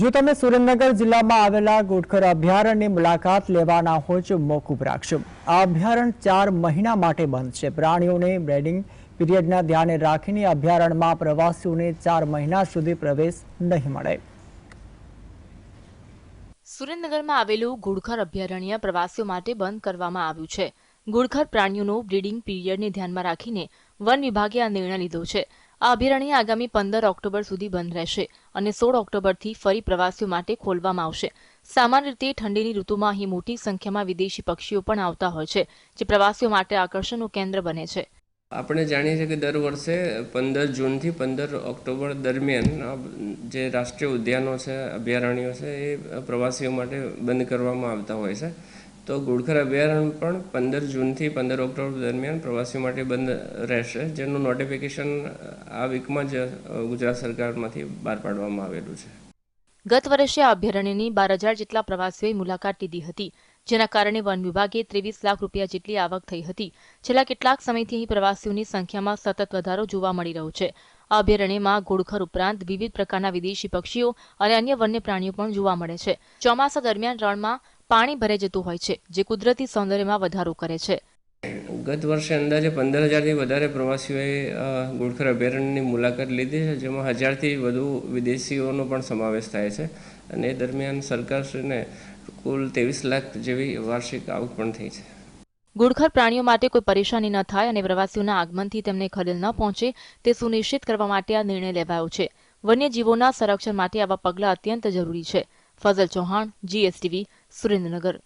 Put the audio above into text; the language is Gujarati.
જો તમે સુરેન્દ્રનગર જિલ્લામાં આવેલા ગોટખર અભયારણ્યની મુલાકાત લેવાના હો તો મોકૂફ રાખશો આ અભયારણ્ય ચાર મહિના માટે બંધ છે. પ્રાણીઓને બ્રેડિંગ પીરિયડના ધ્યાને રાખીને અભયારણ્યમાં પ્રવાસીઓને ચાર મહિના સુધી પ્રવેશ નહીં મળે. સુરેન્દ્રનગરમાં આવેલું ગુડખર અભયારણ્ય પ્રવાસીઓ માટે બંધ કરવામાં આવ્યું છે. ગુડખર પ્રાણીઓનું બ્રીડિંગ પીરિયડને ધ્યાનમાં રાખીને વન વિભાગે આ નિર્ણય લીધો છે. આ અભયારણ્ય આગામી પંદર ઓક્ટોબર સુધી બંધ રહેશે અને સોળ ઓક્ટોબરથી ફરી પ્રવાસીઓ માટે ખોલવામાં આવશે. સામાન્ય રીતે ઠંડીની ઋતુમાં અહીં મોટી સંખ્યામાં વિદેશી પક્ષીઓ પણ આવતા હોય છે, જે પ્રવાસીઓ માટે આકર્ષણનું કેન્દ્ર બને છે. આપણે જાણીએ છીએ કે દર વર્ષે પંદર જૂનથી પંદર ઓક્ટોબર દરમિયાન જે રાષ્ટ્રીય ઉદ્યાનો છે, અભયારણ્યો છે, એ પ્રવાસીઓ માટે બંધ કરવામાં આવતા હોય છે. તો ગુડખર અભયારણ્ય પણ પંદર જૂનથી પંદર ઓક્ટોબર દરમિયાન પ્રવાસીઓ માટે બંધ રહેશે, જેનું નોટિફિકેશન આ વીકમાં જ ગુજરાત સરકારમાંથી બહાર પાડવામાં આવેલું છે. ગત વર્ષે આ અભયારણ્યની બાર હજાર જેટલા પ્રવાસીઓએ મુલાકાત લીધી હતી, જેના કારણે વન વિભાગે ત્રેવીસ લાખ રૂપિયા જેટલી આવક થઈ હતી. છેલ્લા કેટલાક સમયથી અહીં પ્રવાસીઓની સંખ્યામાં સતત વધારો જોવા મળી રહ્યો છે. આ અભયારણ્યમાં ઘોડખર ઉપરાંત વિવિધ પ્રકારના વિદેશી પક્ષીઓ અને અન્ય વન્ય પ્રાણીઓ પણ જોવા મળે છે. ચોમાસા દરમિયાન રણમાં પાણી ભરાઈ જતું હોય છે જે કુદરતી સૌંદર્યમાં વધારો કરે છે. ગત વર્ષે અંદાજે પંદર હજારથી વધારે પ્રવાસીઓએ ગોળખર ગુડખર અભયારણ્યની મુલાકાત લીધી છે જેમાં હજારથી વધુ વિદેશીઓનો પણ સમાવેશ થાય છે અને એ દરમિયાન સરકારશ્રીને કુલ ત્રેવીસ લાખ જેવી વાર્ષિક આવક પણ થઈ છે. ગુડખર પ્રાણીઓ માટે કોઈ પરેશાની ન થાય અને પ્રવાસીઓના આગમનથી તેમને ખલેલ ન પહોંચે તે સુનિશ્ચિત કરવા માટે આ નિર્ણય લેવાયો છે. વન્યજીવોના સંરક્ષણ માટે આવા પગલાં અત્યંત જરૂરી છે. ફઝલ ચૌહાણ જીએસટીવી સુરેન્દ્રનગર.